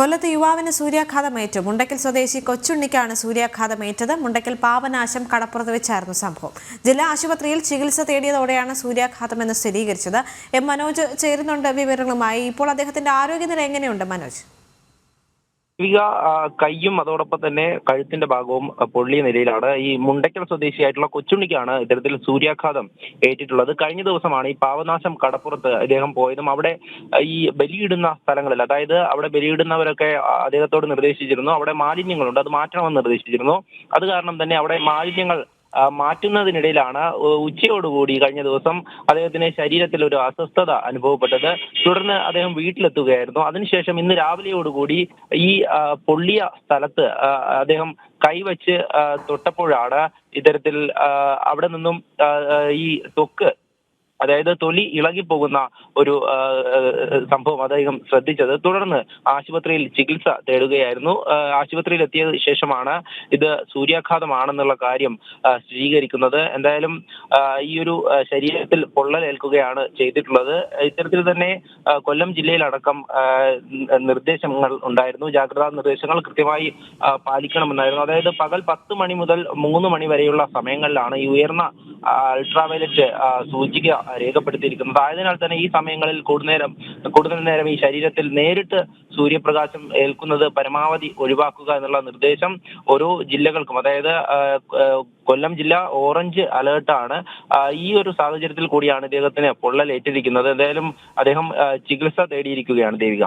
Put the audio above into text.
കൊല്ലത്ത് യുവാവിന് സൂര്യാഘാതമേറ്റു മുണ്ടക്കൽ സ്വദേശി കൊച്ചുണ്ണിക്കാണ് സൂര്യാഘാതമേറ്റത്. മുണ്ടക്കൽ പാവനാശം കടപ്പുറത്ത് വെച്ചായിരുന്നു സംഭവം. ജില്ലാ ആശുപത്രിയിൽ ചികിത്സ തേടിയതോടെയാണ് സൂര്യാഘാതമെന്ന് സ്ഥിരീകരിച്ചത്. എം മനോജ് ചേരുന്നുണ്ട് വിവരങ്ങളുമായി. ഇപ്പോൾ അദ്ദേഹത്തിന്റെ ആരോഗ്യനില എങ്ങനെയുണ്ട് മനോജ്? ഇക കയ്യും അതോടൊപ്പം തന്നെ കഴുത്തിന്റെ ഭാഗവും പൊള്ളിയ നിലയിലാണ്. ഈ മുണ്ടയ്ക്കൽ സ്വദേശിയായിട്ടുള്ള കൊച്ചുണ്ണിക്കാണ് ഇത്തരത്തിൽ സൂര്യാഘാതം ഏറ്റിട്ടുള്ളത്. കഴിഞ്ഞ ദിവസമാണ് ഈ പാവനാശം കടപ്പുറത്ത് അദ്ദേഹം പോയതും അവിടെ ഈ ബലിയിടുന്ന സ്ഥലങ്ങളിൽ അതായത് അവിടെ ബലിയിടുന്നവരൊക്കെ അദ്ദേഹത്തോട് നിർദ്ദേശിച്ചിരുന്നു. അവിടെ മാലിന്യങ്ങളുണ്ട് അത് മാറ്റണമെന്ന് നിർദ്ദേശിച്ചിരുന്നു. അത് കാരണം തന്നെ അവിടെ മാലിന്യങ്ങൾ മാറ്റുന്നതിനിടയിലാണ് ഉച്ചയോടുകൂടി കഴിഞ്ഞ ദിവസം അദ്ദേഹത്തിന് ശരീരത്തിൽ ഒരു അസ്വസ്ഥത അനുഭവപ്പെട്ടത്. തുടർന്ന് അദ്ദേഹം വീട്ടിലെത്തുകയായിരുന്നു. അതിനുശേഷം ഇന്ന് രാവിലെയോടുകൂടി ഈ പൊള്ളിയ സ്ഥലത്ത് അദ്ദേഹം കൈവച്ച് തൊട്ടപ്പോഴാണ് ഇത്തരത്തിൽ അവിടെ നിന്നും ഈ തൊക്ക് അതായത് തൊലി ഇളകിപ്പോകുന്ന ഒരു സംഭവം അദ്ദേഹം ശ്രദ്ധിച്ചത്. തുടർന്ന് ആശുപത്രിയിൽ ചികിത്സ തേടുകയായിരുന്നു. ആശുപത്രിയിൽ എത്തിയ ശേഷമാണ് ഇത് സൂര്യാഘാതമാണെന്നുള്ള കാര്യം സ്ഥിരീകരിക്കുന്നത്. എന്തായാലും ഈ ഒരു ശരീരത്തിൽ പൊള്ളലേൽക്കുകയാണ് ചെയ്തിട്ടുള്ളത്. ഇത്തരത്തിൽ തന്നെ കൊല്ലം ജില്ലയിലടക്കം നിർദ്ദേശങ്ങൾ ഉണ്ടായിരുന്നു. ജാഗ്രതാ നിർദ്ദേശങ്ങൾ കൃത്യമായി പാലിക്കണമെന്നായിരുന്നു. അതായത് പകൽ പത്ത് മണി മുതൽ മൂന്ന് മണി വരെയുള്ള സമയങ്ങളിലാണ് ഈ ഉയർന്ന അൾട്രാവയലറ്റ് സൂചിക രേഖപ്പെടുത്തിയിരിക്കുന്നത്. ആയതിനാൽ തന്നെ ഈ സമയങ്ങളിൽ കൂടുതൽ നേരം കൂടുതൽ നേരം ഈ ശരീരത്തിൽ നേരിട്ട് സൂര്യപ്രകാശം ഏൽക്കുന്നത് പരമാവധി ഒഴിവാക്കുക എന്നുള്ള നിർദ്ദേശം ഓരോ ജില്ലകൾക്കും. അതായത് കൊല്ലം ജില്ല ഓറഞ്ച് അലേർട്ടാണ് ഈ ഒരു സാഹചര്യത്തിൽ കൂടിയാണ് ഇദ്ദേഹത്തിന് പൊള്ളലേറ്റിരിക്കുന്നത്. എന്തായാലും അദ്ദേഹം ചികിത്സ തേടിയിരിക്കുകയാണ് ദേവിക.